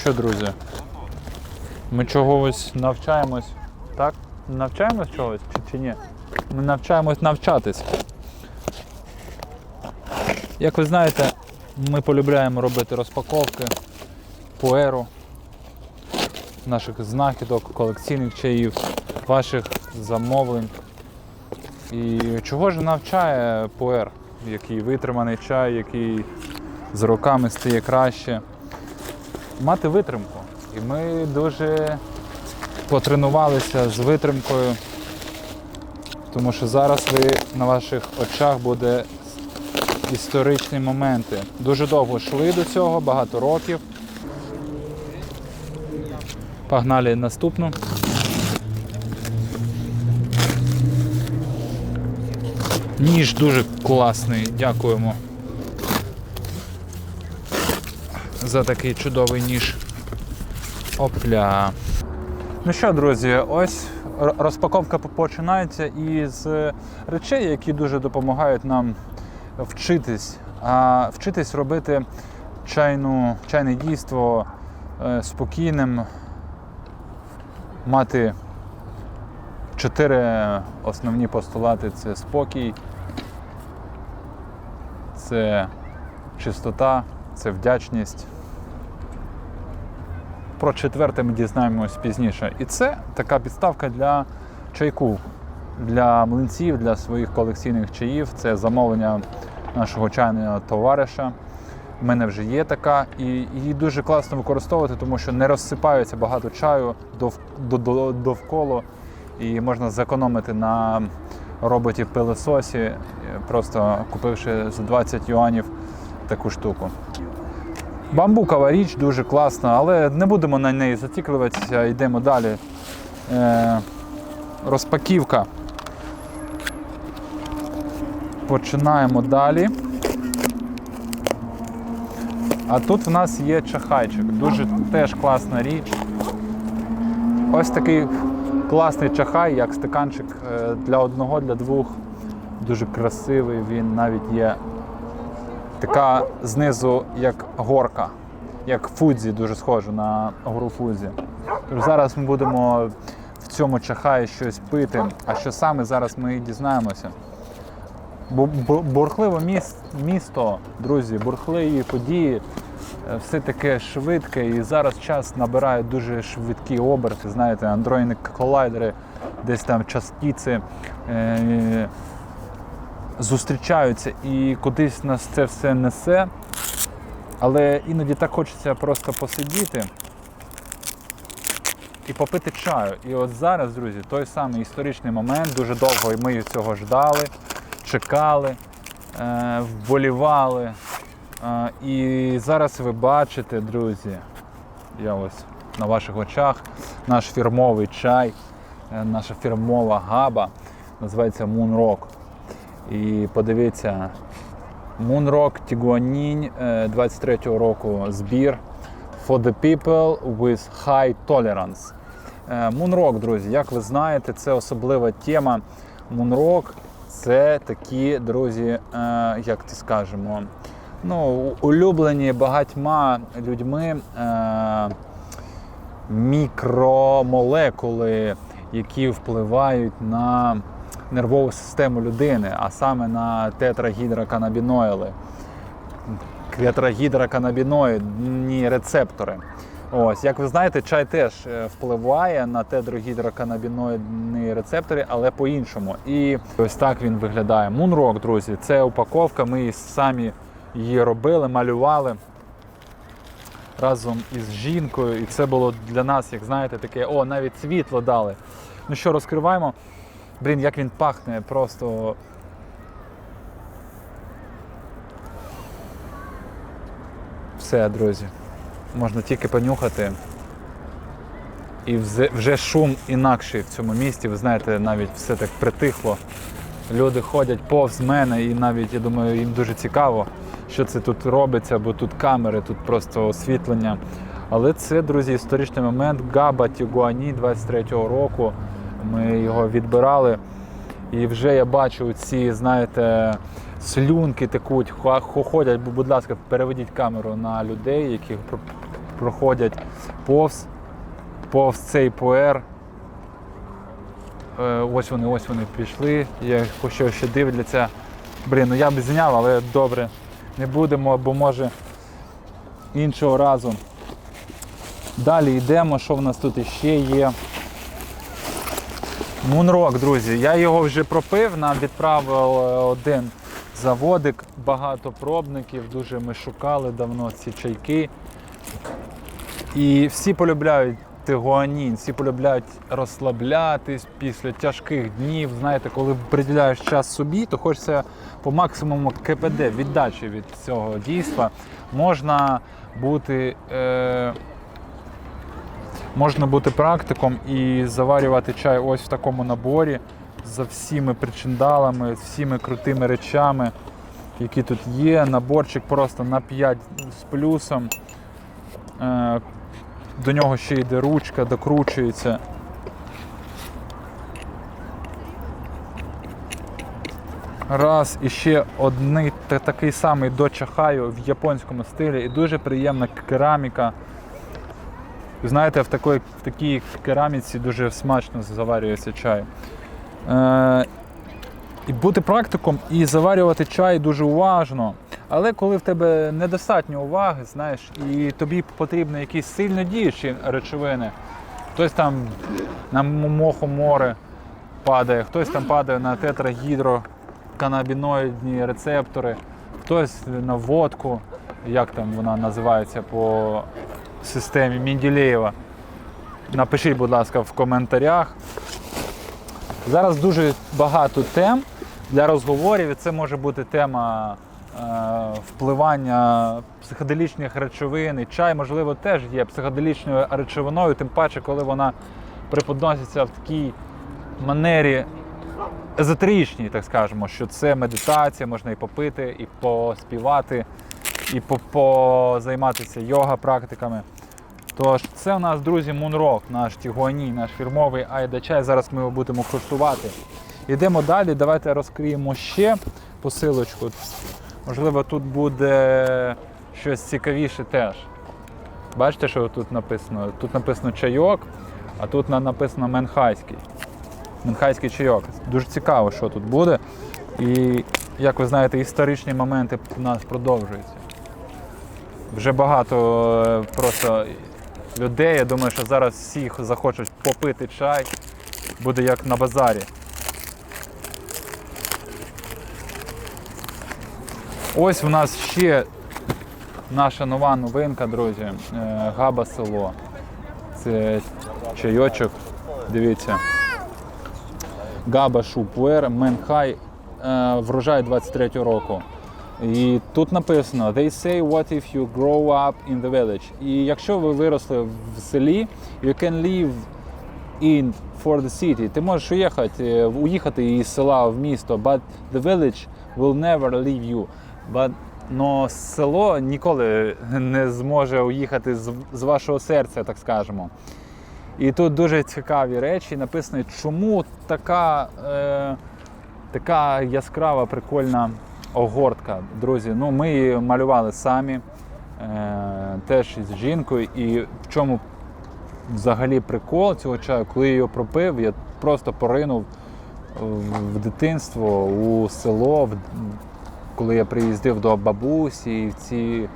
що, друзі? Ми чогось навчаємось. Так? Навчаємось чогось чи, чи ні? Ми навчаємось навчатись. Як ви знаєте, ми полюбляємо робити розпаковки пуеру, наших знахідок, колекційних чаїв, ваших замовлень. І чого ж навчає пуер, який витриманий чай, який з роками стає краще. Мати витримку. І ми дуже потренувалися з витримкою, тому що зараз ви на ваших очах буде історичні моменти. Дуже довго йшли до цього, багато років. Погнали наступну. Ніж дуже класний, дякуємо за такий чудовий ніж. Опля. Ну що, друзі, ось розпаковка починається із речей, які дуже допомагають нам вчитись. А вчитись робити чайну, чайне дійство е, спокійним, мати чотири основні постулати це спокій, це чистота, це вдячність. Про четверте ми дізнаємось пізніше. І це така підставка для чайку, для млинців, для своїх колекційних чаїв. Це замовлення нашого чайного товариша. У мене вже є така, і її дуже класно використовувати, тому що не розсипається багато чаю дов, до- до- довкола, і можна зекономити на роботі пилососі, просто купивши за 20 юанів таку штуку. Бамбукова річ дуже класна, але не будемо на неї зациклюватися, йдемо далі. Е, розпаківка. Починаємо далі. А тут в нас є чахайчик. Дуже теж класна річ. Ось такий класний чахай, як стаканчик е, для одного, для двох. Дуже красивий, він навіть є така знизу як горка, як фудзі, дуже схоже на гору фудзі. Тож зараз ми будемо в цьому чахаї щось пити. А що саме зараз ми і дізнаємося. Бу- бу- Бурхливе місто, друзі, бурхливі події, е, все таке швидке, і зараз час набирає дуже швидкі оберти. Знаєте, андроїдні колайдери, десь там частиці е, зустрічаються і кудись нас це все несе. Але іноді так хочеться просто посидіти і попити чаю. І от зараз, друзі, той самий історичний момент, дуже довго ми цього ждали, чекали, е, вболівали. Е, і зараз ви бачите, друзі, я ось на ваших очах, наш фірмовий чай, е, наша фірмова габа, називається Moon Rock. І подивіться, Moonrock Tiguanин 23-го року збір For the people with high tolerance. Е, Moonrock, друзі, як ви знаєте, це особлива тема. Moonrock це такі, друзі, е, як це скажемо, ну, улюблені багатьма людьми е, мікромолекули, які впливають на нервову систему людини, а саме на тетрагідроканабіноїли. Тетрагідроканабіноїдні рецептори. Ось, як ви знаєте, чай теж е, впливає на тетрагідроканабіноїдні рецептори, але по-іншому. І ось так він виглядає. Moonrock, друзі, це упаковка. Ми самі її робили, малювали разом із жінкою. І це було для нас, як знаєте, таке, о, навіть світло дали. Ну що, розкриваємо. Блін, як він пахне, просто. Все, друзі. Можна тільки понюхати. І вже шум інакший в цьому місті. Ви знаєте, навіть все так притихло. Люди ходять повз мене, і навіть я думаю, їм дуже цікаво, що це тут робиться, бо тут камери, тут просто освітлення. Але це, друзі, історичний момент. Габа Тігуані 23-го року. Ми його відбирали. І вже я бачу ці, знаєте, слюнки текуть, ха- ходять. Бу- Будь ласка, переведіть камеру на людей, які проходять повз, повз цей пуер. Е, ось вони, ось вони пішли. Я що ще дивляться. Блін, ну я б зняв, але добре. Не будемо, бо може іншого разу. Далі йдемо, що в нас тут іще є. Мунрок, друзі. Я його вже пропив, нам відправив е, один заводик, багато пробників, дуже ми шукали давно ці чайки. І всі полюбляють тигуанін, всі полюбляють розслаблятись після тяжких днів. Знаєте, коли приділяєш час собі, то хочеться по максимуму КПД, віддачі від цього дійства. Можна бути. Е- Можна бути практиком і заварювати чай ось в такому наборі за всіми причиндалами, всіми крутими речами, які тут є. Наборчик просто на 5 з плюсом. Е, До нього ще йде ручка, докручується. Раз, і ще один такий самий до чахаю в японському стилі. І дуже приємна кераміка. Знаєте, в такій, в такій кераміці дуже смачно заварюється чай. Е, і бути практиком і заварювати чай дуже уважно. Але коли в тебе недостатньо уваги, знаєш, і тобі потрібні якісь сильно діючі речовини, хтось там на мохоморе падає, хтось там падає на тетрагідроканабіноїдні рецептори, хтось на водку, як там вона називається по системі Мінділеєва. Напишіть, будь ласка, в коментарях. Зараз дуже багато тем для розговорів. і Це може бути тема е, впливання психоделічних речовин. І чай, можливо, теж є психоделічною речовиною, тим паче, коли вона преподноситься в такій манері езотеричній, так скажемо, що це медитація, можна і попити, і поспівати, і позайматися йога практиками. Тож, це у нас, друзі, Мунрок, наш тігуаній, наш фірмовий айда чай. Зараз ми його будемо куштувати. Йдемо далі. Давайте розкриємо ще посилочку. Можливо, тут буде щось цікавіше теж. Бачите, що тут написано? Тут написано чайок, а тут написано менхайський. Менхайський чайок. Дуже цікаво, що тут буде. І, як ви знаєте, історичні моменти у нас продовжуються. Вже багато е, просто людей. Я думаю, що зараз всі захочуть попити чай. Буде як на базарі. Ось в нас ще наша нова новинка, друзі. е, Габа село. Це чайочок. Дивіться. Габа Шупуер Менхай е, врожай 23 року. І тут написано They say what if you grow up in the village. І якщо ви виросли в селі, you can live in for the city. Ти можеш уїхати, е, уїхати із села в місто, but the village will never leave you. But, но село ніколи не зможе уїхати з, з вашого серця, так скажемо. І тут дуже цікаві речі написано, чому така, е, така яскрава, прикольна огортка. Друзі, ну ми її малювали самі, е, теж із жінкою. І в чому взагалі прикол цього чаю, коли я його пропив, я просто поринув в дитинство, у село, в- коли я приїздив до бабусі, і ці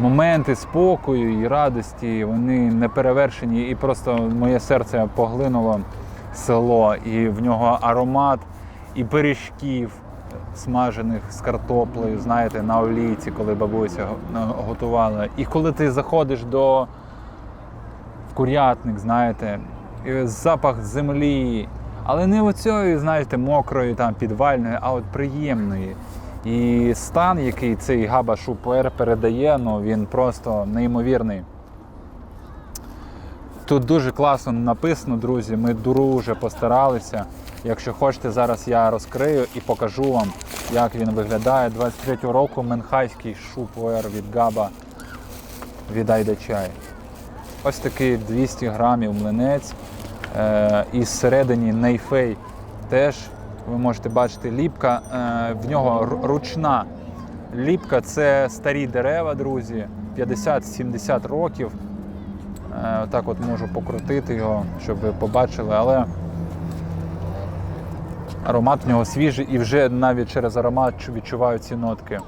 моменти спокою і радості, вони не перевершені, і просто моє серце поглинуло село, і в нього аромат і пиріжків смажених з картоплею, знаєте, на олійці, коли бабуся готувала. І коли ти заходиш до в курятник, знаєте, запах землі, але не оцієї, знаєте, мокрої, там, підвальної, а от приємної. І стан, який цей Габа Шупер передає, ну він просто неймовірний. Тут дуже класно написано, друзі. Ми дуже постаралися. Якщо хочете, зараз я розкрию і покажу вам, як він виглядає. 23 року Менхайський шупуер від Габа від Айда Чай. Ось такий 200 грамів млинець. Е, і зсередині нейфей теж ви можете бачити ліпка. Е, в нього ручна ліпка це старі дерева, друзі, 50-70 років. Е, Так от можу покрутити його, щоб ви побачили, але аромат в нього свіжий і вже навіть через аромат відчуваю ці нотки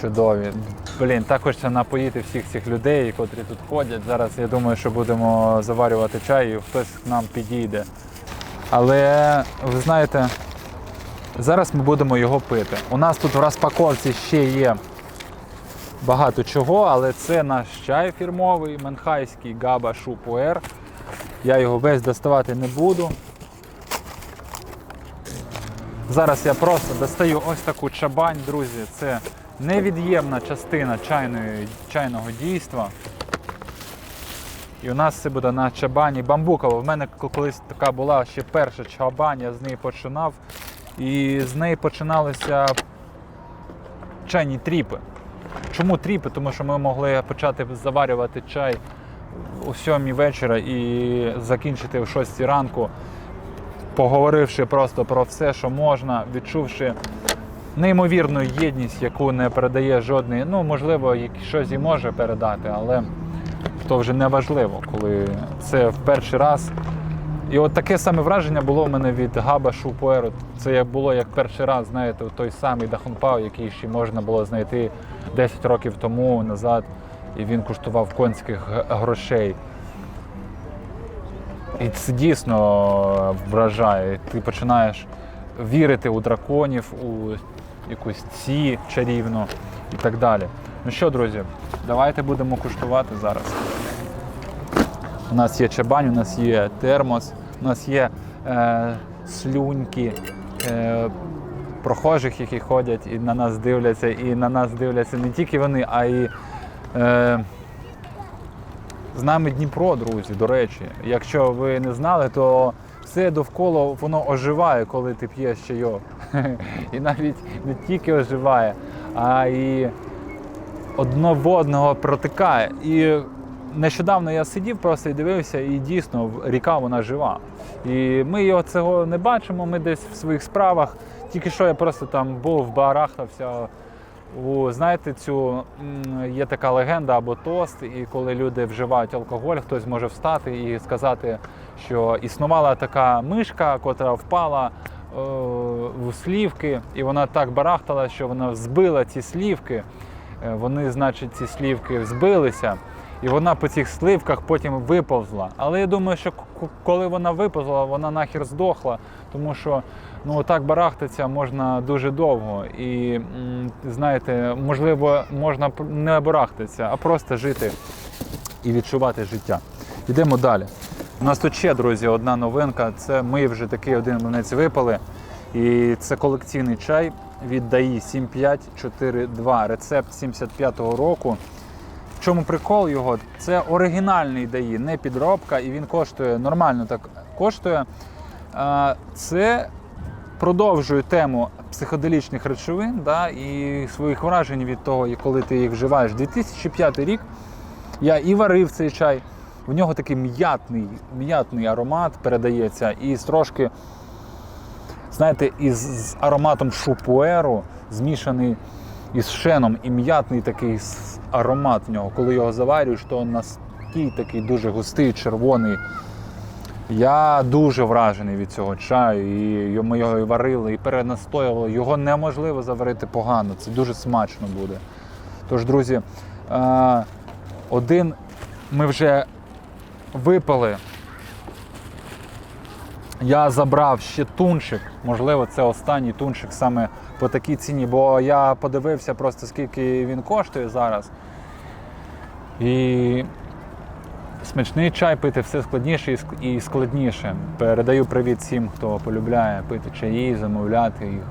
чудові. Блін, так хочеться напоїти всіх цих людей, котрі тут ходять. Зараз я думаю, що будемо заварювати чай і хтось к нам підійде. Але ви знаєте, зараз ми будемо його пити. У нас тут в розпаковці ще є багато чого, але це наш чай фірмовий, менхайський Габа Шупуер. Я його весь доставати не буду. Зараз я просто достаю ось таку чабань, друзі. Це невід'ємна частина чайної, чайного дійства. І у нас це буде на чабані бамбукова. В мене колись така була ще перша чабань, я з неї починав. І з неї починалися чайні тріпи. Чому тріпи? Тому що ми могли почати заварювати чай о 7 вечора і закінчити о 6 ранку, поговоривши просто про все, що можна, відчувши неймовірну єдність, яку не передає жодний. Ну, можливо, щось і може передати, але то вже не важливо, коли це в перший раз. І от таке саме враження було в мене від Габа Шупуеру. Це було як перший раз, знаєте, той самий Дахунпау, який ще можна було знайти 10 років тому назад, і він коштував конських грошей. І це дійсно вражає. Ти починаєш вірити у драконів, у якусь ці чарівну і так далі. Ну що, друзі, давайте будемо куштувати зараз. У нас є чабань, у нас є термос, у нас є е, слюньки е, прохожих, які ходять і на нас дивляться, і на нас дивляться не тільки вони, а й е, з нами Дніпро, друзі. До речі, якщо ви не знали, то все довкола воно оживає, коли ти п'єш чайок. І навіть не тільки оживає, а і одно в одного протикає. І нещодавно я сидів просто і дивився, і дійсно ріка вона жива. І ми його цього не бачимо, ми десь в своїх справах. Тільки що я просто там був, барахтався. У, знаєте, цю є така легенда або тост, і коли люди вживають алкоголь, хтось може встати і сказати, що існувала така мишка, котра впала е, в слівки, і вона так барахтала, що вона збила ці слівки. Е, Вони, значить, ці слівки збилися, і вона по цих сливках потім виповзла. Але я думаю, що коли вона виповзла, вона нахер здохла, тому що ну так барахтатися можна дуже довго. І знаєте, можливо, можна не барахтатися, а просто жити і відчувати життя. Йдемо далі. У нас тут ще, друзі, одна новинка. Це ми вже такий один млинець випали. І це колекційний чай від ДАІ 7542, рецепт 75-го року. В чому прикол його? Це оригінальний ДАІ, не підробка, і він коштує нормально так коштує. Це продовжує тему психоделічних речовин да, і своїх вражень від того, коли ти їх вживаєш. 2005 рік я і варив цей чай. В нього такий м'ятний, м'ятний аромат передається, і трошки, знаєте, із з ароматом шупуеру змішаний із шеном, і м'ятний такий аромат в нього. Коли його заварюєш, то настій такий дуже густий, червоний. Я дуже вражений від цього чаю, і ми його і варили, і перенастоювали. Його неможливо заварити погано, це дуже смачно буде. Тож, друзі, е, один ми вже випили. Я забрав ще тунчик, можливо, це останній тунчик саме по такій ціні, бо я подивився просто скільки він коштує зараз. І смачний чай пити все складніше і складніше. Передаю привіт всім, хто полюбляє пити чаї, замовляти їх,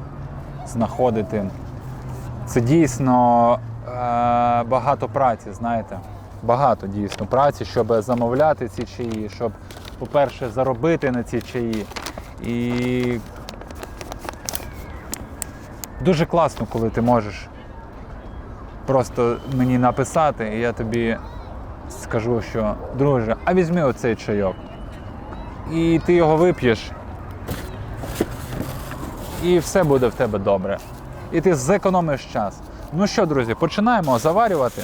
знаходити. Це дійсно е, багато праці, знаєте. Багато дійсно праці, щоб замовляти ці чаї, щоб, по-перше, заробити на ці чаї. І дуже класно, коли ти можеш просто мені написати, і я тобі скажу, що друже, а візьми оцей чайок. І ти його вип'єш, і все буде в тебе добре. І ти зекономиш час. Ну що, друзі, починаємо заварювати.